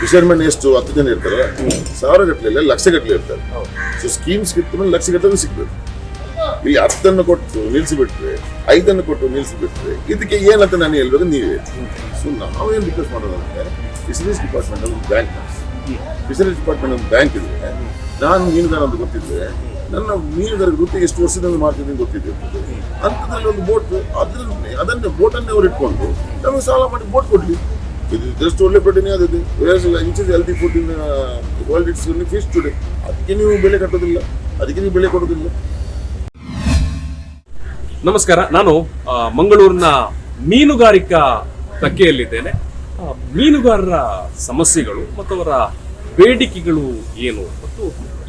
Fisherman ಎಷ್ಟು ಹತ್ತು ಜನ ಇರ್ತಾರೆ ಸಾವಿರ ಗಟ್ಟಲೆ ಲಕ್ಷ ಗಟ್ಟಲೆ ಇರ್ತಾರೆ. ಸೊ ಸ್ಕೀಮ್ಸ್ ಮೇಲೆ ಲಕ್ಷ ಗಟ್ಟಲೆ ಸಿಗ್ಬೇಕು. ಇಲ್ಲಿ ಹತ್ತನ್ನು ಕೊಟ್ಟು ನಿಲ್ಲಿಸಿಬಿಟ್ರೆ, ಐದನ್ನು ಕೊಟ್ಟು ನಿಲ್ಲಿಸಿಬಿಟ್ರೆ, ಇದಕ್ಕೆ ಏನಂತ ನಾನು ಹೇಳ್ಬೇಕು ನೀವೇ. ಸೊ ನಾವೇನು ರಿಕ್ವೆಸ್ಟ್ ಮಾಡೋದಂದ್ರೆ ಫಿಶರೀಸ್ ಡಿಪಾರ್ಟ್ಮೆಂಟ್ ಒಂದು ಬ್ಯಾಂಕ್ ಫಿಶರೀಸ್ ಡಿಪಾರ್ಟ್ಮೆಂಟ್ ಒಂದು ಬ್ಯಾಂಕ್ ಇದೆ. ನಾನು ಮೀನುಗಾರ ಅಂತ ಗೊತ್ತಿದ್ರೆ, ನನ್ನ ಮೀನುಗಾರ ವೃತ್ತಿ ಎಷ್ಟು ವರ್ಷದಿಂದ ಮಾಡ್ತಿದ್ದೀನಿ ಗೊತ್ತಿದೆ. ಅಂಥದ್ರಲ್ಲಿ ಒಂದು ಬೋಟ್ ಅದ್ರಲ್ಲಿ, ಅದನ್ನೇ ಬೋಟನ್ನೇ ಅವ್ರು ಇಟ್ಕೊಂಡು, ನಮಗೆ ಸಾಲ ಮಾಡಿ ಬೋಟ್ ಕೊಡ್ಲಿ. ಇದು ಜಸ್ಟ್ ಒಳ್ಳೆ ಪ್ರೋಟೀನ್ ಅದಿದೆ. ಇಂಚಿಸ್ healthy food in world it's fish today ಅದಕ್ಕೆ ನೀವು ಬೆಲೆ ಕಟ್ಟೋದಿಲ್ಲ. ಅದಕ್ಕೆ ನೀವು ಬೆಲೆ ಕೊಡೋದಿಲ್ಲ. ನಮಸ್ಕಾರ. ನಾನು ಮಂಗಳೂರಿನ ಮೀನುಗಾರಿಕಾ ತಕ್ಕೆಯಲ್ಲಿದ್ದೇನೆ ಮೀನುಗಾರರ ಸಮಸ್ಯೆಗಳು ಮತ್ತು ಅವರ ಬೇಡಿಕೆಗಳು ಏನು? ಮತ್ತು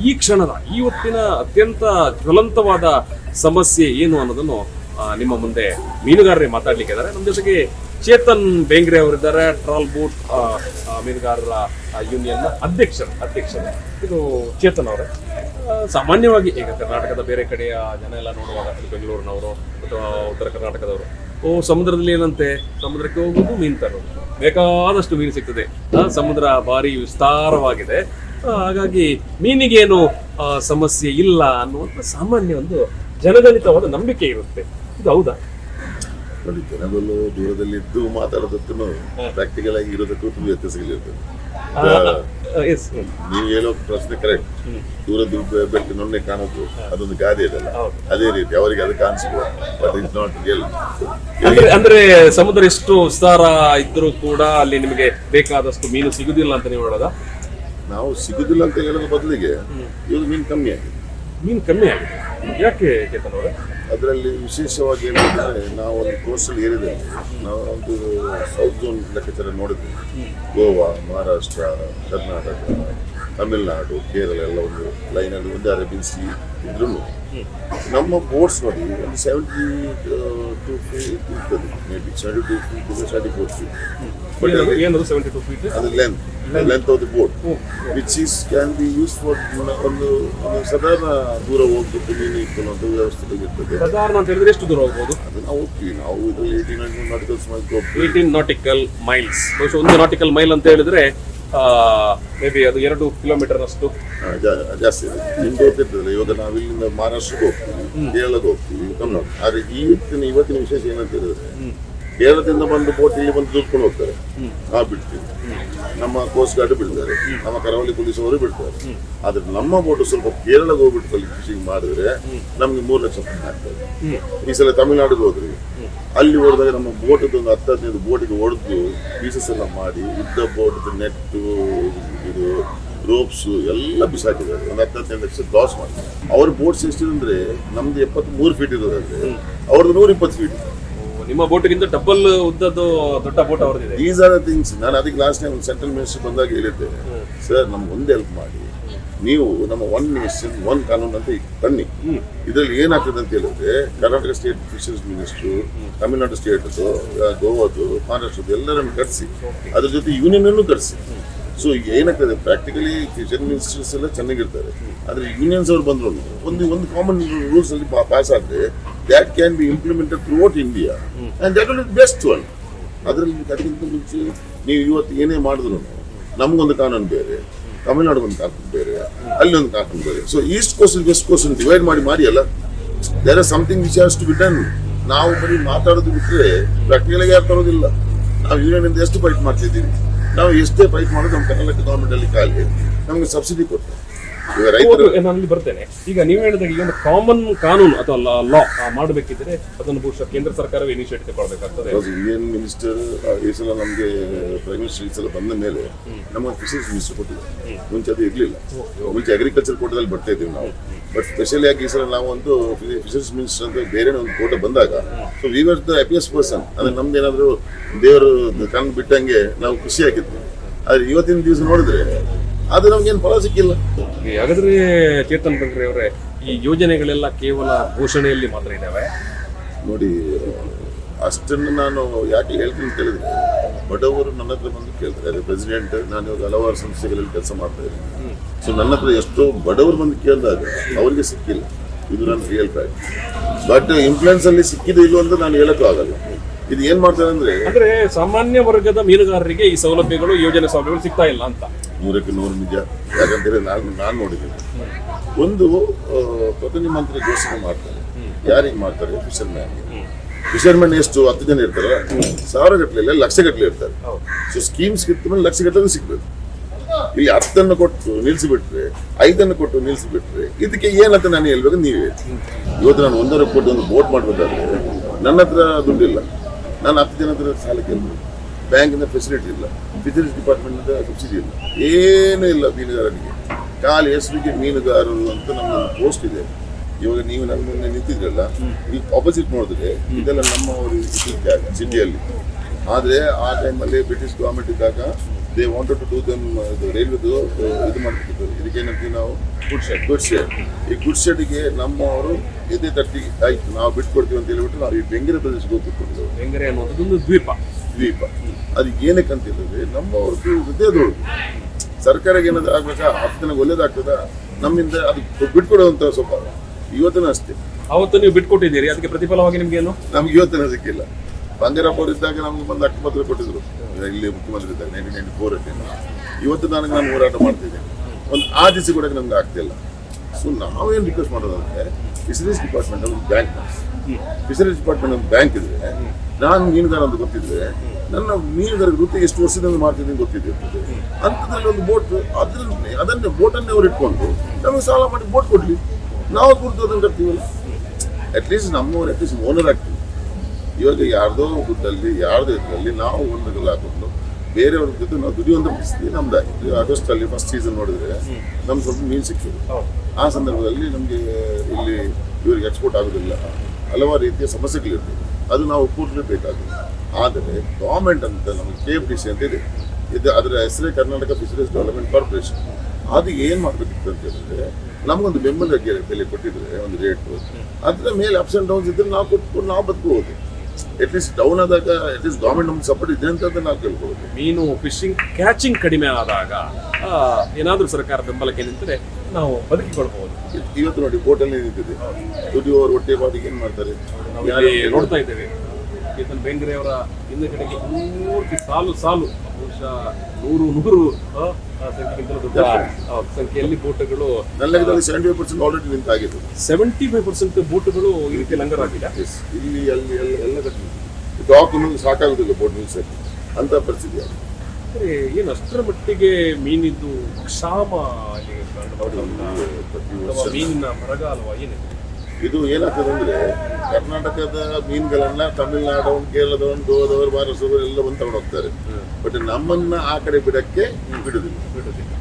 ಈ ಕ್ಷಣದ ಇವತ್ತಿನ ಅತ್ಯಂತ ಜ್ವಲಂತವಾದ ಸಮಸ್ಯೆ ಏನು ಅನ್ನೋದನ್ನು ನಿಮ್ಮ ಮುಂದೆ ಮೀನುಗಾರರೇ ಮಾತಾಡ್ಲಿಕ್ಕೆ ಇದ್ದಾರೆ ನಮ್ಮ ಜೊತೆಗೆ ಚೇತನ್ ಬೇಂಗ್ರೆ ಅವರಿದ್ದಾರೆ, ಟ್ರಾಲ್ ಬೋಟ್ ಮೀನುಗಾರರ ಯೂನಿಯನ್ನ ಅಧ್ಯಕ್ಷರು ಅಧ್ಯಕ್ಷರು. ಇದು ಚೇತನ್ ಅವರೇ. ಸಾಮಾನ್ಯವಾಗಿ ಈಗ ಕರ್ನಾಟಕದ ಬೇರೆ ಕಡೆಯ ಜನ ಎಲ್ಲ ನೋಡುವಾಗ ಬೆಂಗಳೂರಿನವರು ಅಥವಾ ಉತ್ತರ ಕರ್ನಾಟಕದವರು, ಓ, ಸಮುದ್ರದಲ್ಲಿ ಏನಂತೆ? ಸಮುದ್ರಕ್ಕೆ ಹೋಗುವುದು ಮೀನು ತರೋದು. ಬೇಕಾದಷ್ಟು ಮೀನು ಸಿಗ್ತದೆ. ಸಮುದ್ರ ಭಾರಿ ವಿಸ್ತಾರವಾಗಿದೆ. ಹಾಗಾಗಿ ಮೀನಿಗೇನು ಸಮಸ್ಯೆ ಇಲ್ಲ ಅನ್ನುವಂಥ ಸಾಮಾನ್ಯ ಒಂದು ಜನಗಣಿತವಾದ ನಂಬಿಕೆ ಇರುತ್ತೆ. ಇದು ಹೌದಾ? ನೋಡಿ ಜನಗಳು ದೂರದಲ್ಲಿ ಇದ್ದು ಮಾತಾಡೋದಕ್ಕೂ ಪ್ರಾಕ್ಟಿಕಲ್ ಆಗಿ ಇರೋದಕ್ಕೂ ತುಂಬ ವ್ಯತ್ಯಾಸಗಳಿರ್ತದೆ ನೀವು ಹೇಳೋ ಪ್ರಶ್ನೆ ಕರೆಕ್ಟ್ ದೂರ ಬೆ- ಬೆಟ್ಟ ನೊನ್ನೆ ಕಾಣೋದು ಅದೊಂದು ಗಾದೆ ಇದೆಲ್ಲ. ಅದೇ ರೀತಿ ಅವರಿಗೆ ಅದು ಕಾಣಿಸ್ಬೋದು ಬಟ್ ಇಟ್ಸ್ ನಾಟ್ ರಿಯಲ್ ಅಂದ್ರೆ ಅಂದ್ರೆ ಸಮುದ್ರ ಎಷ್ಟು ವಿಸ್ತಾರ ಇದ್ರೂ ಕೂಡ ಅಲ್ಲಿ ನಿಮಗೆ ಬೇಕಾದಷ್ಟು ಮೀನು ಸಿಗುದಿಲ್ಲ ಅಂತ ನೀವು ಹೇಳೋದ? ನಾವು ಸಿಗುದಿಲ್ಲ ಅಂತ ಹೇಳೋದ್ರ ಬದಲಿಗೆ ಇವಾಗ ಮೀನು ಕಮ್ಮಿ ಆಗಿದೆ. ಮೀನು ಕಮ್ಮಿ ಆಗಿದೆ. ಯಾಕೆ ಚೇತನ್ ಅವರೇ? ಅದರಲ್ಲಿ ವಿಶೇಷವಾಗಿ ಏನಂದ್ರೆ ನಾವು ಒಂದು ಕೋರ್ಸಲ್ಲಿ ಏರಿದೆ. ನಾವು ಒಂದು ಸೌತ್ ಝೋನ್ ಲೆಕ್ಕಾಚಾರ ನೋಡಿದ್ವಿ. ಗೋವಾ, ಮಹಾರಾಷ್ಟ್ರ, ಕರ್ನಾಟಕ. ತಮಿಳುನಾಡು ಕೇರಳ ಎಲ್ಲ ಒಂದು ಲೈನಲ್ಲಿ ಒಂದೇ ಅರೇಬಿಯನ್ ಸಿ ಇದ್ರೂ ನಮ್ಮ ಬೋಟ್ಸ್ ನೋಡಿ ಒಂದು ಸೆವೆಂಟಿ ಟು ಫೀಟ್ ಇರ್ತದೆ. ಮೇಬಿ ಸೆವೆಂಟಿ ಟು ಫೀಟ್ ಇದೆ ಸೆವೆಂಟಿ ಫೋರ್ ಫೀಟ್ ಬಟ್ ಏನದು ಸೆವೆಂಟಿ ಟು ಫೀಟ್ ಅದು length length of the board which is can be use for ಒಂದು ಒಂದು ಸಾಧಾರಣ ದೂರ ಹೋಗ್ಬಿಟ್ಟು ಮೀನು ಇಟ್ಕೊಳ್ಳೋದು ವ್ಯವಸ್ಥೆ ಇರ್ತದೆ. ಸಾಧಾರಣ ಅಂತ ಹೇಳಿದ್ರೆ ಎಷ್ಟು ದೂರ ಹೋಗ್ಬೋದು? ಅದು ನಾವು ಹೋಗ್ತೀವಿ. ನಾವು ಇದರಲ್ಲಿ ಏಯ್ಟೀನ್ ನಾಟಿಕಲ್ಸ್ ಹೋಗ್ತೀವಿ. ಏಯ್ಟೀನ್ ನಾಟಿಕಲ್ ಮೈಲ್ಸ್ ಒಂದು ನಾಟಿಕಲ್ ಮೈಲ್ ಅಂತ ಹೇಳಿದ್ರೆ ಮೇ ಬಿ ಅದು ಎರಡು ಕಿಲೋಮೀಟರ್ ಅಷ್ಟು ಜಾಸ್ತಿ ನಿಮ್ಗೆ ಗೊತ್ತಿರ್ತದಲ್ಲ ಇವಾಗ ನಾವು ಇಲ್ಲಿಂದ ಮಹಾರಾಷ್ಟ್ರಕ್ಕೆ ಹೋಗ್ತೀವಿ ಕೇರಳಕ್ಕೆ ಹೋಗ್ತೀವಿ ತಮಿಳ್ನಾಡು ಆದರೆ ಇವತ್ತಿನ ಇವತ್ತಿನ ವಿಶೇಷ ಏನಂತ ಹೇಳಿದ್ರೆ ಕೇರಳದಿಂದ ಬಂದು ಬೋಟ್ ಇಲ್ಲಿ ಬಂದು ದುಡ್ಕೊಂಡು ಹೋಗ್ತಾರೆ. ನಾವು ಬಿಡ್ತೀವಿ. ನಮ್ಮ ಕೋಸ್ಟ್ ಗಾರ್ಡ್ ಬಿಡ್ತಾರೆ ನಮ್ಮ ಕರಾವಳಿ ಪೊಲೀಸ್ ಅವರು ಬಿಡ್ತಾರೆ ಆದ್ರೆ ನಮ್ಮ ಬೋಟು ಸ್ವಲ್ಪ ಕೇರಳಕ್ಕೆ ಹೋಗ್ಬಿಟ್ಟು ಅಲ್ಲಿ ಫಿಶಿಂಗ್ ಮಾಡಿದ್ರೆ ನಮ್ಗೆ ಮೂರು ಲಕ್ಷ ರೂಪಾಯಿ ಆಗ್ತದೆ. ಈ ಸಲ ತಮಿಳ್ನಾಡಿಗೆ ಹೋದ್ರಿ. ಅಲ್ಲಿ ಹೋದಾಗ ನಮ್ಮ ಬೋಟ್ ಒಂದು ಹತ್ತು, ಹದಿನೈದು ಬೋಟಿಗೆ ಹೊಡೆದು ಪೀಸಸ್ ಎಲ್ಲ ಮಾಡಿ, ಉದ್ದ ಬೋಟ್ ನೆಟ್ಟು ಇದು ರೋಪ್ಸ್ ಎಲ್ಲ ಬಿಸಾಕಿದ್ದಾರೆ. ಒಂದು ಹತ್ತು, ಹದಿನೈದು ಲಕ್ಷ ಲಾಸ್ ಮಾಡಿ ಅವ್ರ ಬೋಟ್ಸ್ ಎಷ್ಟಿದೆ ಅಂದ್ರೆ ನಮ್ದು ಎಪ್ಪತ್ತ್ ಮೂರು ಫೀಟ್ ಇರೋದಾದ್ರೆ, ಅವ್ರದ್ದು ನೂರ ಇಪ್ಪತ್ತು ಫೀಟ್ ನಿಮ್ಮ ಬೋಟ್ಗಿಂತ ಡಬಲ್ ಉದ್ದದ್ದು ದೊಡ್ಡ ಬೋಟ್ ಅವ್ರದ್ದು ದೀಸ್ ಆರ್ ಥಿಂಗ್ಸ್ ನಾನು ಅದಕ್ಕೆ ಲಾಸ್ಟ್ ಟೈಮ್ ಸೆಂಟ್ರಲ್ ಮಿನಿಸ್ಟರ್ ಬಂದಾಗ ಹೇಳಿದ್ದೆ. ಸರ್ ನಮ್ಗೆ ಒಂದು ಹೆಲ್ಪ್ ಮಾಡಿ. ನೀವು ನಮ್ಮ ಒನ್ ಮಿನಿಸ್ಟರ್ ಒನ್ ಕಾನೂನು ಅಂತ ತನ್ನಿ ಇದರಲ್ಲಿ ಏನಾಗ್ತದೆ ಅಂತ ಹೇಳಿದ್ರೆ Karnataka state fisheries minister Tamil Nadu ಸ್ಟೇಟ್ದು ಗೋವಾದು ಮಹಾರಾಷ್ಟ್ರದ್ದು ಎಲ್ಲರನ್ನು ಕರೆಸಿ. ಅದ್ರ ಜೊತೆ ಯೂನಿಯನ್ ಅನ್ನು ಕರೆಸಿ. ಸೊ ಏನಾಗ್ತದೆ ಪ್ರಾಕ್ಟಿಕಲಿ ಫಿಜರ್ ಮಿನಿಸ್ಟರ್ಸ್ ಎಲ್ಲ ಚೆನ್ನಾಗಿರ್ತಾರೆ. ಆದ್ರೆ ಯೂನಿಯನ್ಸ್ ಅವ್ರು ಬಂದ್ರು ಒಂದು ಒಂದು ಕಾಮನ್ ರೂಲ್ಸ್ ಅಲ್ಲಿ ಪಾಸ್ ಆದರೆ that can be implemented throughout India and that is best one ಅದರಲ್ಲಿ ಅದಕ್ಕಿಂತ ಮುಂಚೆ ನೀವು ಇವತ್ತು ಏನೇ ಮಾಡಿದ್ರು ನಮಗೊಂದು ಕಾನೂನು ಬೇರೆ, ತಮಿಳ್ನಾಡಿಗೊಂದು ಕಾನೂನು ಬೇರೆ ಅಲ್ಲಿ ಒಂದು ಕಾನೂನು ಬೇರೆ. So east coast west coast divide ಮಾಡಿ ಮಾಡಿ ಅಲ್ಲ? There are something which has to be done ನಾವು ಬರೀ ಮಾತಾಡೋದು ಬಿಟ್ಟರೆ ಪ್ರಾಕ್ಟಿಕಲಾಗಿ ಯಾರು ತರೋದಿಲ್ಲ. ನಾವು ಯೂನಿಯನ್ ಎಷ್ಟು ಫೈಟ್ ಮಾಡ್ತಿದ್ದೀವಿ ನಾವು ಎಷ್ಟೇ ಫೈಟ್ ಮಾಡೋದು ನಮ್ಮ ಕರ್ನಾಟಕ ಗೌರ್ಮೆಂಟ್ ಅಲ್ಲಿ ಖಾಲಿ ನಮಗೆ ಸಬ್ಸಿಡಿ ಕೊಟ್ಟು ಈಗ ರೈತರು ನಾನು ಅಲ್ಲಿ ಬರ್ತೇನೆ. ಈಗ ನೀವು ಹೇಳಿದಾಗ ಈಗ ಒಂದು ಕಾಮನ್ ಕಾನೂನು ಅಥವಾ ಲಾ ಮಾಡಬೇಕಿದ್ರೆ ಅದನ್ನು ಬಹುಶಃ ಕೇಂದ್ರ ಸರ್ಕಾರವೇ ಇನಿಷಿಯೇಟಿವ್ ತಗೊಳ್ಬೇಕಾಗ್ತದೆ. ಇಂಡಿಯನ್ ಮಿನಿಸ್ಟರ್ ಈ ಸಲ ನಮಗೆ ಪ್ರೈಮ್ ಮಿನಿಸ್ಟರ್ ಈ ಸಲ ಬಂದ ಮೇಲೆ ನಮ್ಮ ಫಿಶರೀಸ್ ಮಿನಿಸ್ಟರ್ ಕೊಟ್ಟಿದ್ದಾರೆ. ಮುಂಚೆ ಅದು ಇರಲಿಲ್ಲ. ಮುಂಚೆ ಅಗ್ರಿಕಲ್ಚರ್ ಕೋಟದಲ್ಲಿ ಬರ್ತಾ ಇದ್ದೀವಿ ನಾವು. ಬಟ್ ಸ್ಪೆಷಲಿ ಆಗಿ ಈ ಸಲ ನಾವು ಒಂದು ಫಿಶರೀಸ್ ಮಿನಿಸ್ಟರ್ ಅಂತ ಬೇರೆ ಒಂದು ಫೋಟೋ ಬಂದಾಗ so we were the happiest person ಅಂದ್ರೆ ನಮ್ದು ಏನಾದರೂ ದೇವರು ಕಣ್ಣು ಬಿಟ್ಟಂಗೆ ನಾವು ಖುಷಿಯಾಗಿದ್ವಿ ಆದ್ರೆ ಇವತ್ತಿನ ದಿವಸ ನೋಡಿದ್ರೆ ಅದು ನಮ್ಗೇನು ಫಲ ಸಿಕ್ಕಿಲ್ಲ ಹಾಗಾದ್ರೆ ಚೇತನ್ ಬಂಗ್ರೆ ಅವರೇ ಈ ಯೋಜನೆಗಳೆಲ್ಲ ಕೇವಲ ಘೋಷಣೆಯಲ್ಲಿ ಮಾತ್ರ ಇದಾವೆ? ನೋಡಿ ಅಷ್ಟನ್ನು ನಾನು ಯಾಕೆ ಹೇಳ್ತೀನಿ ಅಂತ ಹೇಳಿದ್ರೆ ಬಡವರು ನನ್ನ ಹತ್ರ ಬಂದು ಕೇಳ್ತಾರೆ ಅದೇ ಪ್ರೆಸಿಡೆಂಟ್ ನಾನು ಇವಾಗ ಹಲವಾರು ಸಂಸ್ಥೆಗಳಲ್ಲಿ ಕೆಲಸ ಮಾಡ್ತಾ ಇದ್ದೀನಿ. ಸೊ ನನ್ನ ಹತ್ರ ಎಷ್ಟೋ ಬಡವರು ಬಂದು ಕೇಳಿದಾಗ ಅವರಿಗೆ ಸಿಕ್ಕಿಲ್ಲ. ಇದು ನನ್ನ ರಿಯಲ್ ಫ್ಯಾಕ್ಟ್ ಬಟ್ ಇನ್ಫ್ಲೂಯೆನ್ಸ್ ಅಲ್ಲಿ ಸಿಕ್ಕಿದೆ ಇಲ್ಲೋ ಅಂತ ನಾನು ಹೇಳಕ್ಕೂ ಆಗಲ್ಲ. ಇದು ಏನ್ ಮಾಡ್ತಾರೆ ಅಂದ್ರೆ ಅಂದ್ರೆ ಸಾಮಾನ್ಯ ವರ್ಗದ ಮೀನುಗಾರರಿಗೆ ಈ ಸೌಲಭ್ಯಗಳು ಯೋಜನೆ ಸೌಲಭ್ಯಗಳು ಸಿಗ್ತಾ ಇಲ್ಲ ಅಂತ. ನೂರಕ್ಕೆ ನೂರು ನಿಜ. ಯಾಕಂತೇಳಿ ನಾನು ನಾನು ನೋಡಿದ್ದೀನಿ. ಒಂದು ಪ್ರಧಾನಿ ಪ್ರಧಾನಮಂತ್ರಿ ಘೋಷಣೆ ಮಾಡ್ತಾರೆ. ಯಾರಿಗೆ ಮಾಡ್ತಾರೆ? ಫಿಶರ್ಮ್ಯಾನ್ ಫಿಶರ್ಮ್ಯಾನ್ ಎಷ್ಟು ಹತ್ತು ಜನ ಇರ್ತಾರೆ, ಸಾವಿರ ಗಟ್ಟಲೆ ಲಕ್ಷ ಗಟ್ಟಲೆ ಇರ್ತಾರೆ. ಸೊ ಸ್ಕೀಮ್ಸ್ ಮೇಲೆ ಲಕ್ಷ ಗಟ್ಟಲೆ ಸಿಗ್ಬೇಕು ಇಲ್ಲಿ ಹತ್ತನ್ನು ಕೊಟ್ಟು ನಿಲ್ಲಿಸಿಬಿಟ್ರೆ, ಐದನ್ನು ಕೊಟ್ಟು ನಿಲ್ಲಿಸಿಬಿಟ್ರೆ, ಇದಕ್ಕೆ ಏನಂತ ನಾನು ಹೇಳ್ಬೇಕು, ನೀವೇ. ಇವತ್ತು ನಾನು ಒಂದೂವರೆ ಕೋಟಿ ಒಂದು ಬೋಟ್ ಮಾಡಬೇಕಾದ್ರೆ, ನನ್ನ ಹತ್ರ ದುಡ್ಡಿಲ್ಲ. ನಾನು ಹತ್ತು ಜನ ಹತ್ರ ಸಾಲ ಕೇಳಬೇಕು ಬ್ಯಾಂಕಿನ ಫೆಸಿಲಿಟಿ ಇಲ್ಲ. ಫಿಸಿಲಿಟಿ ಡಿಪಾರ್ಟ್ಮೆಂಟ್ ಸಬ್ಸಿಡಿ ಇಲ್ಲ. ಏನೂ ಇಲ್ಲ ಮೀನುಗಾರನಿಗೆ. ಖಾಲಿ ಹೆಸರಿಗೆ ಮೀನುಗಾರರು ಅಂತ ನಮ್ಮ ಪೋಸ್ಟ್ ಇದೆ. ಇವಾಗ ನೀವು ನನ್ನ ಮುಂದೆ ನಿಂತಿದ್ರಲ್ಲ ಈ ಆಪೋಸಿಟ್ ನೋಡಿದ್ರೆ ಇದೆಲ್ಲ ನಮ್ಮ ಇದು ಜಾಗ ಸಿಟಿಯಲ್ಲಿ ಆದರೆ ಆ ಟೈಮಲ್ಲಿ ಬ್ರಿಟಿಷ್ ಗೌರ್ಮೆಂಟ್ ಇದ್ದಾಗ they wanted to do them ಇದು ರೈಲ್ವೆದು ಇದು ಮಾಡ್ತಿದ್ರು. ಇದಕ್ಕೆ ಏನಂತೀವಿ ನಾವು? ಗುಡ್ ಶೆಡ್ ಗುಡ್ ಶೆಡ್ ಈ ಗುಡ್ ಶೆಡ್ಗೆ ನಮ್ಮವರು ಎದೆ ತಟ್ಟಿ ಆಯ್ತು. ನಾವು ಬಿಟ್ಕೊಡ್ತೀವಿ ಅಂತ ಹೇಳ್ಬಿಟ್ಟು ನಾವು ಈ ಬೆಂಗರೆ ಪ್ರದೇಶಕ್ಕೆ ಹೋಗ್ಬಿಟ್ಟು ಬೆಂಗರೆ ಅನ್ನೋದು ಒಂದು ದ್ವೀಪ. ದ್ವೀಪ. ಅದು ಏನಕ್ಕೆ ಅಂತ ಹೇಳಿದ್ರೆ ನಮ್ಮವ್ರದ್ದು ಸರ್ಕಾರಕ್ಕೆ ಏನಾದ್ರು ಆಗ್ಬೇಕಾ? ಹತ್ತು ದಿನಕ್ಕೆ ಒಳ್ಳೇದಾಗ್ತದ? ನಮ್ಮಿಂದ ಅದು ಬಿಟ್ಕೊಡುವಂತ ಸ್ವಭಾವ. ಇವತ್ತಿನ ಅಷ್ಟೇ. ಅವತ್ತು ನೀವು ಬಿಟ್ಕೊಟ್ಟಿದ್ದೀರಿ ಅದಕ್ಕೆ ಪ್ರತಿಫಲವಾಗಿ ನಿಮ್ಗೇನು ನಮ್ಗೆ ಇವತ್ತಿನ ಸಿಕ್ಕಿಲ್ಲ ಬಂಗಾರಪ್ಪ ಅವರು ಇದ್ದಾಗ ನಮ್ಗೆ ಬಂದು ಹಕ್ಕುಪತ್ರ ಕೊಟ್ಟಿದ್ರು. ಇಲ್ಲಿ ಮುಖ್ಯಮಂತ್ರಿ ಇದ್ದಾಗ ನೈನ್ಟೀನ್ ನೈನ್ಟಿ ಫೋರ್ ಇವತ್ತು ನನಗೆ ನಾನು ಹೋರಾಟ ಮಾಡ್ತಿದ್ದೆ. ಒಂದು ಆ ದಿವಸ ಕೂಡ ನಮ್ಗೆ ಆಗ್ತಿಲ್ಲ. ಸೊ ನಾವೇನು ರಿಕ್ವೆಸ್ಟ್ ಮಾಡೋದಂದ್ರೆ ಫಿಶರೀಸ್ ಡಿಪಾರ್ಟ್ಮೆಂಟ್ ಒಂದು ಬ್ಯಾಂಕ್ ಫಿಶರೀಸ್ ಡಿಪಾರ್ಟ್ಮೆಂಟ್ ಒಂದು ಬ್ಯಾಂಕ್ ಇದ್ರೆ ನಾನು ಮೀನುಗಾರ ಅಂತ ಗೊತ್ತಿದ್ರೆ ನನ್ನ ಮೀನುಗಾರ ವೃತ್ತಿ ಎಷ್ಟು ವರ್ಷದಿಂದ ಮಾಡ್ತಿದ್ದೀನಿ ಗೊತ್ತಿದೆ. ಅಂಥದ್ರಲ್ಲಿ ಒಂದು ಬೋಟ್ ಅದ್ರಲ್ಲಿ ಅದನ್ನೇ ಬೋಟನ್ನೇ ಅವ್ರು ಇಟ್ಕೊಂಡು ನಮಗೆ ಸಾಲ ಮಾಡಿ ಬೋಟ್ ಕೊಡ್ಲಿ. ನಾವು ಅದನ್ನು ಕಟ್ತೀವಲ್ಲ ಅಟ್ಲೀಸ್ಟ್ ನಮ್ಮವ್ರು ಅಟ್ಲೀಸ್ಟ್ ಓನರ್ ಆಗ್ತೀವಿ. ಇವಾಗ ಯಾರ್ದೋ ದುಡ್ಡಲ್ಲಿ ಯಾರ್ದೋ ಇದರಲ್ಲಿ ನಾವು ಒಂದು ಹಾಕೊಂಡು ಬೇರೆಯವ್ರ ಜೊತೆ ನಾವು ದುಡಿಯುವಂಥ ಪರಿಸ್ಥಿತಿ ನಮ್ದಾಗಿ ಆಗಸ್ಟ್ ಅಲ್ಲಿ ಫಸ್ಟ್ ಸೀಸನ್ ನೋಡಿದ್ರೆ ನಮ್ಗೆ ಸ್ವಲ್ಪ ಮೀನು ಸಿಕ್ಕಿದೆ. ಆ ಸಂದರ್ಭದಲ್ಲಿ ನಮಗೆ ಇಲ್ಲಿ ಇವ್ರಿಗೆ ಎಕ್ಸ್ಪೋರ್ಟ್ ಆಗೋದಿಲ್ಲ. ಹಲವಾರು ರೀತಿಯ ಸಮಸ್ಯೆಗಳಿರ್ತವೆ ಅದು ನಾವು ಒಪ್ಪಿರಲೇಬೇಕಾಗುತ್ತೆ ಆದರೆ ಗೌರ್ಮೆಂಟ್ ಅಂತ ನಮಗೆ ಕೆ ಎಫ್ ಡಿ ಸಿ ಅಂತ ಇದೆ. ಇದು ಅದರ ಹೆಸರೇ ಕರ್ನಾಟಕ ಫಿಶರೀಸ್ ಡೆವಲಪ್ಮೆಂಟ್ ಕಾರ್ಪೊರೇಷನ್ ಅದು ಏನು ಮಾಡಬೇಕಿತ್ತು ಅಂತ ಹೇಳಿದ್ರೆ ನಮಗೊಂದು ಬೆಂಬಲ ಬೆಲೆ ಕೊಟ್ಟಿದ್ರೆ ಒಂದು ರೇಟ್ ಅದರ ಮೇಲೆ ಅಪ್ಸ್ ಅಂಡ್ ಡೌನ್ಸ್ ಇದ್ರೆ ನಾವು ಕೊಟ್ಕೊಂಡು ನಾವು ಬದುಕಬಹುದು ಅಟ್ಲೀಸ್ಟ್ ಡೌನ್ ಆದಾಗ ಅಟ್ಲೀಸ್ಟ್ ಗೌರ್ಮೆಂಟ್ ನಮ್ಗೆ ಸಪೋರ್ಟ್ ಇದೆ ಅಂತ ನಾವು ಕೇಳ್ಕೊಳ್ಬೋದು. ಮೀನು ಫಿಶಿಂಗ್ ಕ್ಯಾಚಿಂಗ್ ಕಡಿಮೆ ಆದಾಗ ಏನಾದ್ರೂ ಸರ್ಕಾರ ಬೆಂಬಲಕ್ಕೆ ನಿಂತರೆ ನಾವು ಬದುಕಿಕೊಳ್ಬಹುದು. ಇವತ್ತು ನೋಡಿ ಹೋಟೆಲ್ ನಿಂತಿದೆ. ದುಡಿಯುವವರು ಹೊಟ್ಟೆ ಬಾಡಿಗೆ ಏನು ಮಾಡ್ತಾರೆ? ನೋಡ್ತಾ ಇದ್ದೇವೆ. ಕೇತನ್ ಬೆಂಗ್ರೆ ಅವರ ಹಿಂದಗಡೆಗೆ ಪೂರ್ತಿ ಸಾಲು ಸಾಲು ಬಹುಶಃ ನೂರು ನೂರು ಸಂಖ್ಯೆಗಿಂತಲೂ ದೊಡ್ಡ ಸಂಖ್ಯೆಯಲ್ಲಿ ಬೋಟ್ಗಳು ಸೆವೆಂಟಿ ಫೈವ್ ಪರ್ಸೆಂಟ್ ಆಲ್ರೆಡಿ ನಿಂತಾಗಿದೆ. ಸೆವೆಂಟಿ ಫೈವ್ ಪರ್ಸೆಂಟ್ ಬೋಟ್ಗಳು ಈ ರೀತಿ ಲಂಗರಾಗಿದೆ. ಇಲ್ಲಿ ಅಲ್ಲಿ ಎಲ್ಲ ಡಾಕ್ ಸಾಕಾಗುದಿಲ್ಲ ಬೋಟ್ ನಿಲ್ಸಕ್ಕೆ ಅಂತ ಪರಿಸ್ಥಿತಿ ಆಗಿದೆ. ಏನು ಅಷ್ಟರ ಮಟ್ಟಿಗೆ ಮೀನಿದ್ದು ಕ್ಷಾಮ ಮೀನಿನ ಬರಗಾಲವ ಏನಿದೆ? ಇದು ಏನಾಗ್ತದೆ ಅಂದರೆ ಕರ್ನಾಟಕದ ಮೀನುಗಳನ್ನ ತಮಿಳುನಾಡು ಕೇರಳದವನು ಗೋವಾದವರು ಮಹಾರಾಷ್ಟ್ರದವರು ಎಲ್ಲ ಬಂದು ತಗೊಂಡು ಹೋಗ್ತಾರೆ. ಬಟ್ ನಮ್ಮನ್ನ ಆ ಕಡೆ ಬಿಡಕ್ಕೆ ಬಿಡುದಿಲ್ಲ.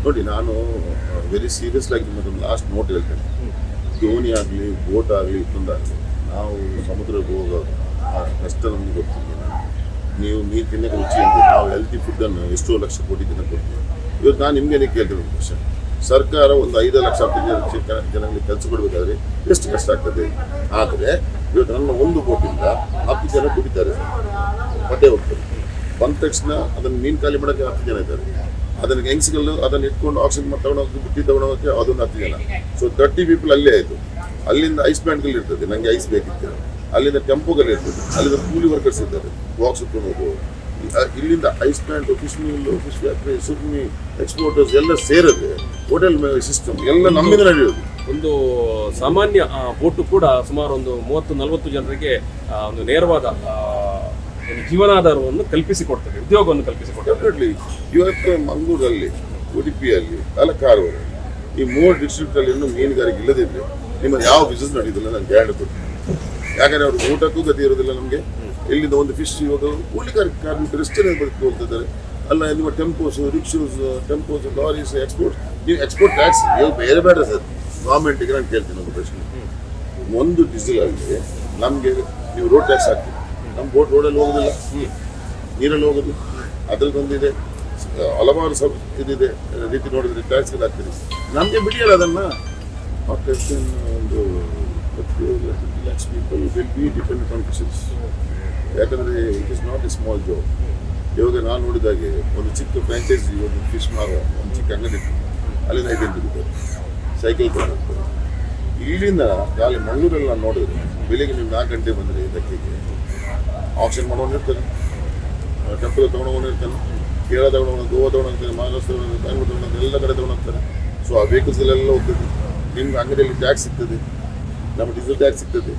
ನೋಡಿ, ನಾನು ವೆರಿ ಸೀರಿಯಸ್ ಆಗಿ ನಿಮ್ಮದೊಂದು ಲಾಸ್ಟ್ ನೋಟ್ ಹೇಳ್ತೇನೆ. ದೋಣಿ ಆಗಲಿ, ಬೋಟ್ ಆಗಲಿ ಇತ್ತೊಂದಾಗಲಿ ನಾವು ಸಮುದ್ರಕ್ಕೆ ಹೋಗೋ ಕಷ್ಟ ನಮ್ಗೆ ಗೊತ್ತಿಲ್ಲ. ನೀವು ನೀರು ತಿನ್ನಕ್ಕೆ ರುಚಿ ಅಂತ ನಾವು ಹೆಲ್ತಿ ಫುಡ್ಡನ್ನು ಎಷ್ಟೋ ಲಕ್ಷ ಕೋಟಿ ತಿನ್ನಕ್ಕೆ ಕೊಡ್ತೀವಿ. ಇವತ್ತು ನಾನು ನಿಮ್ಗೆ ಕೇಳ್ತೀನಿ ಒಂದು ಕ್ವಶನ್ ಸರ್ಕಾರ ಒಂದು ಐದು ಲಕ್ಷ ಹತ್ತು ಜನ ಜನ- ಜನಗಳಿಗೆ ಕೆಲಸ ಕೊಡಬೇಕಾದ್ರೆ ಎಷ್ಟು ಕಷ್ಟ ಆಗ್ತದೆ? ಆದರೆ ಇವತ್ತು ನನ್ನ ಒಂದು ಬೋಟಿಂದ ಹತ್ತು ಜನ ಕುಡಿತಾರೆ ಹೊಟ್ಟೆ ಹೋಗ್ತಾರೆ ಬಂದ ತಕ್ಷಣ ಅದನ್ನು ಮೀನು ಖಾಲಿ ಮಾಡೋಕ್ಕೆ ಹತ್ತು ಜನ ಇದ್ದಾರೆ. ಅದನ್ನು ಹೆಂಗ್ಸ್ಗಳು ಅದನ್ನು ಇಟ್ಕೊಂಡು ಆಕ್ಸಿಜನ್ ತಗೊಂಡೋಗಿ ಬುಟ್ಟಿ ತಗೊಂಡೋಗಕ್ಕೆ ಅದೊಂದು ಹತ್ತು ಜನ. ಸೊ ತರ್ಟಿ ಪೀಪಲ್ ಅಲ್ಲೇ ಆಯಿತು ಅಲ್ಲಿಂದ ಐಸ್ ಪ್ಯಾಂಟ್ಗಳು ಇರ್ತದೆ. ನನಗೆ ಐಸ್ ಬೇಕಿತ್ತು. ಅಲ್ಲಿಂದ ಟೆಂಪೋಗಳು ಇರ್ತದೆ. ಅಲ್ಲಿಂದ ಕೂಲಿ ವರ್ಕರ್ಸ್ ಇದ್ದಾರೆ. ಬಾಕ್ಸ್ ಹೋಗುವ ಇಲ್ಲಿಂದ ice band fish mill fish factory ಸುಗ್ಮಿ ಎಕ್ಸ್ಪೋರ್ಟರ್ಸ್ ಎಲ್ಲ ಸೇರಿದ್ರೆ ಹೋಟೆಲ್ ಸಿಸ್ಟಮ್ ಎಲ್ಲ ನಮ್ಮಿಂದ ನಡೆಯೋದು. ಒಂದು ಸಾಮಾನ್ಯ ಬೋಟು ಕೂಡ ಸುಮಾರು ಒಂದು ಮೂವತ್ತು ನಲವತ್ತು ಜನರಿಗೆ ಒಂದು ನೇರವಾದ ಒಂದು ಜೀವನಾಧಾರವನ್ನು ಕಲ್ಪಿಸಿಕೊಡ್ತದೆ ಉದ್ಯೋಗವನ್ನು ಕಲ್ಪಿಸಿಕೊಡ್ತದೆ. ಇವತ್ತು ಮಂಗಳೂರಲ್ಲಿ ಉಡುಪಿಯಲ್ಲಿ ಅಲ್ಲ ಕಾರವಾರ ಈ ಮೂರು ಡಿಸ್ಟ್ರಿಕ್ಟ್ ಅಲ್ಲಿ ಇನ್ನೂ ಮೀನುಗಾರಿಕೆ ಇಲ್ಲದಿದ್ರೆ ನಿಮ್ಮ ಯಾವ ಬಿಸ್ನೆಸ್ ನಡೆಯೋದಿಲ್ಲ ನಾನು ಗ್ಯಾರಂಟಿ ಕೊಡ್ತೀನಿ ಯಾಕಂದ್ರೆ ಅವ್ರಿಗೆ ಊಟಕ್ಕೂ ಗತಿ ಇರೋದಿಲ್ಲ ನಮಗೆ. ಇಲ್ಲಿಂದ ಒಂದು ಫಿಶ್ ಇವಾಗ ಕೂಲಿ ಕಾರ್ಮಿಕ ಕಾರ್ಮಿಕರು ಎಷ್ಟೇ ಬದುಕು ಹೋಗ್ತಿದ್ದಾರೆ ಅಲ್ಲ, ನಿಮ್ಮ tempos rickshaws tempos lorries export ನೀವು ಎಕ್ಸ್ಪೋರ್ಟ್ ಟ್ಯಾಕ್ಸ್ ನೀವು ಬೇರೆ ಬೇರೆ ಸರ್ ಗೌರ್ಮೆಂಟಿಗೆ ನಾನು ಕೇಳ್ತೀನಿ ಒಂದು ಪ್ರಶ್ನೆ. ಒಂದು ಡೀಸೆಲ್ ಅಲ್ಲಿ ನಮಗೆ ನೀವು ರೋಡ್ ಟ್ಯಾಕ್ಸ್ ಹಾಕ್ತೀವಿ ನಮ್ಮ ಬೋಟ್ ರೋಡಲ್ಲಿ ಹೋಗೋದಿಲ್ಲ. ನೀರಲ್ಲಿ ಹೋಗೋದು. ಅದ್ರದ್ದೊಂದಿದೆ ಹಲವಾರು ಸಬ್ ಇದಿದೆ. ರೀತಿ ನೋಡಿದ್ರೆ ಟ್ಯಾಕ್ಸ್ ಹಾಕ್ತೀರಿ. ನಮಗೆ ಬಿಡಿಯಲ್ಲ ಅದನ್ನ? ಒಂದು lakhs people will be dependent on ಯಾಕಂದರೆ it is not a small job ಇವಾಗ ನಾನು ನೋಡಿದಾಗೆ ಒಂದು ಚಿಕ್ಕ ಫ್ರಾಂಚೈಸಿ ಒಂದು ಫಿಶ್ ಮಾರೋ ಒಂದು ಚಿಕ್ಕ ಅಂಗಡಿ ಅಲ್ಲಿ ಐದು ದುಡಿತಾರೆ ಸೈಕಲ್ ತಗೊಂಡು ಇಲ್ಲಿಂದ ಖಾಲಿ ಮಂಗಳೂರಲ್ಲಿ ನಾನು ನೋಡಿದ್ರೆ ಬೆಳಿಗ್ಗೆ ನೀವು ನಾಲ್ಕು ಗಂಟೆ ಬಂದರೆ ಇದಕ್ಕೆ ಆಪ್ಷನ್ ಮಾಡೋನು ಇರ್ತಾನೆ. ಟೆಂಪಲ್ ತೊಗೊಂಡವನು ಇರ್ತಾನೆ. ಕೇರಳ ತಗೊಂಡು ಗೋವಾ ತಗೊಂಡೋಗ್ತಾನೆ ಮಹಾರಾಷ್ಟ್ರ ತಗೊಂಡು ತೊಗೊಂಡು ತಗೊಂಡು ಎಲ್ಲ ಕಡೆ ತಗೊಂಡೋಗ್ತಾರೆ ಸೊ ಆ ವೆಹಿಕಲ್ಸಲ್ಲೆಲ್ಲ ಹೋಗ್ತದೆ. ನಿಮ್ಗೆ ಅಂಗಡಿಯಲ್ಲಿ ಟ್ಯಾಕ್ಸ್ ಸಿಗ್ತದೆ. ನಮ್ಮ ಡೀಸೆಲ್ ಟ್ಯಾಕ್ಸ್ ಸಿಗ್ತದೆ.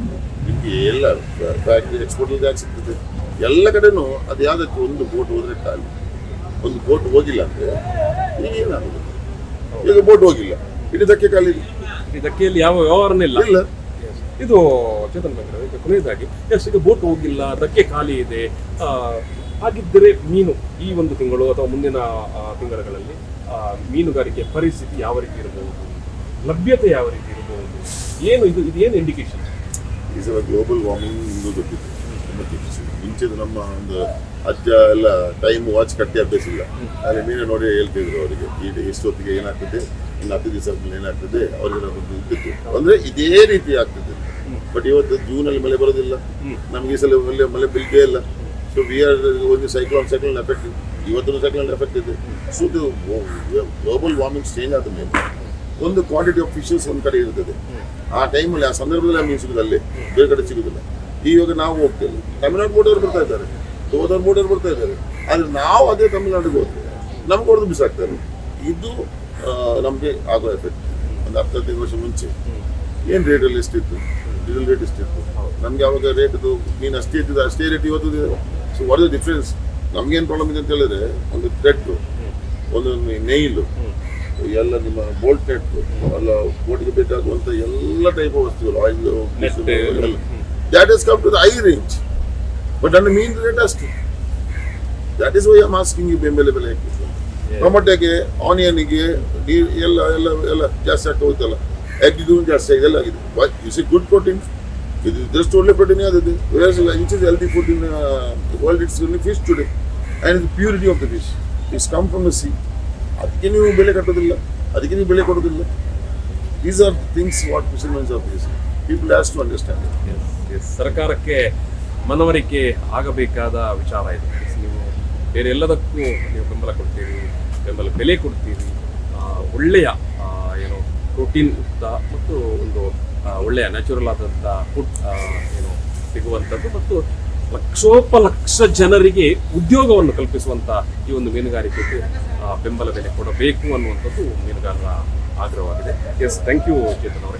ನಿಮಗೆ ಎಲ್ಲ ಫ್ಯಾಕ್ಟ್ರಿ ಎಕ್ಸ್ಪೋರ್ಟಲ್ಲಿ ಟ್ಯಾಕ್ಸ್ ಸಿಗ್ತದೆ. ಎಲ್ಲ ಕಡೆನೂ ಅದು ಯಾವುದಕ್ಕೆ ಒಂದು ಬೋಟ್ ಹೋದ್ರೆ ಖಾಲಿ ಒಂದು ಬೋಟ್ ಹೋಗಿಲ್ಲ ಅಂದರೆ ಏನಾಗುತ್ತೆ ಈಗ ಬೋಟ್ ಹೋಗಿಲ್ಲ. ಇಡೀ ಧಕ್ಕೆ ಖಾಲಿ ಧಕ್ಕೆಯಲ್ಲಿ ಯಾವ ವ್ಯವಹಾರನೇ ಇಲ್ಲ. ಇಲ್ಲ. ಇದು ಚೇತನ್ ಬಂದ್ರೆ ಈಗ ಕೊನೆಯದಾಗಿ ಎಸ್ ಈಗ ಬೋಟ್ ಹೋಗಿಲ್ಲ ಧಕ್ಕೆ ಖಾಲಿ ಇದೆ. ಹಾಗಿದ್ದರೆ ಮೀನು ಈ ಒಂದು ತಿಂಗಳು ಅಥವಾ ಮುಂದಿನ ತಿಂಗಳುಗಳಲ್ಲಿ ಮೀನುಗಾರಿಕೆ ಪರಿಸ್ಥಿತಿ ಯಾವ ರೀತಿ ಇರಬಹುದು? ಲಭ್ಯತೆ ಯಾವ ರೀತಿ ಇರಬಹುದು? ಏನು ಇದು ಇದು ಏನು ಇಂಡಿಕೇಶನ್ ಈ ಸಲ ಗ್ಲೋಬಲ್ ವಾರ್ಮಿಂಗ್ ನಿಮಗೂ ಗೊತ್ತಿತ್ತು ಮುಂಚೆದು ನಮ್ಮ ಒಂದು ಅಜ್ಜ ಎಲ್ಲ ಟೈಮ್ ವಾಚ್ ಕಟ್ಟಿ ಅಭ್ಯಾಸ ಇಲ್ಲ. ಅಲ್ಲಿ ಮೀನು ನೋಡಿ ಹೇಳ್ತಿದ್ರು ಅವರಿಗೆ ಈಗ ಇಷ್ಟೊತ್ತಿಗೆ ಏನಾಗ್ತದೆ? ಇನ್ನು ಹತ್ತು ದಿವಸ ಏನಾಗ್ತದೆ? ಅವರಿಗೆ ಒಂದು ಇದ್ದಿತ್ತು. ಅಂದ್ರೆ ಇದೇ ರೀತಿ ಆಗ್ತದೆ. ಬಟ್ ಇವತ್ತು ಜೂನಲ್ಲಿ ಮಳೆ ಬರೋದಿಲ್ಲ. ನಮಗೆ ಈ ಸಲ ಮಳೆ ಮಳೆ ಬಿಲ್ಕೇ ಇಲ್ಲ. ಸೊ ವಿ ಆರ್ ಒಂದು ಸೈಕ್ಲೋನ್ ಸೈಕ್ಲೋನ್ ಎಫೆಕ್ಟ್ ಇವತ್ತು ಸೈಕ್ಲೋನ್ ಎಫೆಕ್ಟ್ ಇದೆ. ಸೊ ಇದು ಗ್ಲೋಬಲ್ ವಾರ್ಮಿಂಗ್ ಚೇಂಜ್ ಆದ ಮೇಲೆ ಒಂದು ಕ್ವಾಂಟಿಟಿ ಆಫ್ ಫಿಶಸ್ ಒಂದು ಕಡೆ ಇರ್ತದೆ. ಆ ಟೈಮಲ್ಲಿ ಆ ಸಂದರ್ಭದಲ್ಲಿ ನಮಗೆ ಸಿಗುದು ಅಲ್ಲೇ. ಬೇರೆ ಕಡೆ ಸಿಗುದಿಲ್ಲ. ಇವಾಗ ನಾವು ಹೋಗ್ತೇವೆ. ತಮಿಳ್ನಾಡು ಬೋರ್ಡವ್ರು ಬರ್ತಾ ಇದ್ದಾರೆ. ಹೋದವ್ರು ಬೋರ್ಡವ್ರು ಬರ್ತಾ ಇದ್ದಾರೆ. ಆದರೆ ನಾವು ಅದೇ ತಮಿಳ್ನಾಡಿಗೆ ಹೋಗ್ತೇವೆ. ನಮ್ಗೆ ಹೊಡೆದು ಬಿಸಾಕ್ತಾರೆ. ಇದು ನಮಗೆ ಆಗೋ ಎಫೆಕ್ಟ್ ಒಂದು ಹತ್ತು ಹದಿನೈದು ವರ್ಷ ಮುಂಚೆ. ಏನು ರೇಟಲ್ಲಿ ಎಷ್ಟಿತ್ತು? ಡೀಸೆಲ್ ರೇಟ್ ಎಷ್ಟಿತ್ತು? ನಮಗೆ ಅವಾಗ ರೇಟ್ದು ಮೀನು ಅಷ್ಟೇ ಇದ್ದಿದ್ದು ಅಷ್ಟೇ ರೇಟ್ ಇವತ್ತು ಸೊ ವಾಟ್ ಇಸ್ ಡಿಫ್ರೆನ್ಸ್ ನಮಗೇನು ಪ್ರಾಬ್ಲಮ್ ಇದೆ ಅಂತ ಹೇಳಿದ್ರೆ ಒಂದು ಥ್ರೆಡ್ಡು ಒಂದು ನೈಲು ಎಲ್ಲ ನಿಮ್ಮ ಬೋಲ್ಟ್ ನೆಟ್ ಅಲ್ಲ ಬೋಟಿಗೆ ಬೇಕಾಗುವಂಥ ಎಲ್ಲ ಟೈಪ್ ವಸ್ತುಗಳು ಆಯಿಲ್ Net, ಎಲ್ಲ that is come to the I range but ನನ್ನ ಮೀನ್ ರೇಟ್ ಅಷ್ಟು that is why am asking you ಬೆಂಬಲ ಬೆಲೆ ಹಾಕಿ ಟೊಮೆಟೊಗೆ ಆನಿಯನ್ಗೆ ನೀರು ಎಲ್ಲ ಎಲ್ಲ ಎಲ್ಲ ಜಾಸ್ತಿ ಆಗ್ತಾ ಹೋಗ್ತಲ್ಲ ಎಗ್ಗಿಗೂ ಜಾಸ್ತಿ ಆಗಿದೆ ಎಲ್ಲ ಆಗಿದೆ. ಇಸ್ ಎ ಗುಡ್ ಪ್ರೋಟೀನ್ ಇದು ಇದ್ರಷ್ಟು ಒಳ್ಳೆ ಪ್ರೋಟೀನ್ ವೇರ್ಸ್ inch is healthy food in world it's fish today and purity of the fish is come from the sea ಅದಕ್ಕೆ ನೀವು ಬೆಲೆ ಕಟ್ಟೋದಿಲ್ಲ. ಅದಕ್ಕೆ ನೀವು ಬೆಲೆ ಕೊಡೋದಿಲ್ಲ. These are things what fishermens of this people has to understand ಸರ್ಕಾರಕ್ಕೆ ಮನವರಿಕೆ ಆಗಬೇಕಾದ ವಿಚಾರ ಇದೆ. ನೀವು ಬೇರೆ ಎಲ್ಲದಕ್ಕೂ ನೀವು ಬೆಂಬಲ ಕೊಡ್ತೀರಿ ಬೆಂಬಲ ಬೆಲೆ ಕೊಡ್ತೀರಿ. ಒಳ್ಳೆಯ ಏನು ಪ್ರೋಟೀನ್ ಯುಕ್ತ ಮತ್ತು ಒಂದು ಒಳ್ಳೆಯ ನ್ಯಾಚುರಲ್ ಆದಂಥ ಫುಡ್ ಏನು ಸಿಗುವಂಥದ್ದು ಮತ್ತು ಲಕ್ಷೋಪಲಕ್ಷ ಜನರಿಗೆ ಉದ್ಯೋಗವನ್ನು ಕಲ್ಪಿಸುವಂಥ ಈ ಒಂದು ಮೀನುಗಾರಿಕೆಗೆ ಬೆಂಬಲ ಬೆಲೆ ಕೊಡಬೇಕು ಅನ್ನುವಂಥದ್ದು ಮೀನುಗಾರರ ಆಗ್ರಹವಾಗಿದೆ. ಎಸ್ ಥ್ಯಾಂಕ್ ಯು ಚೇತನ್ ಅವರೇ.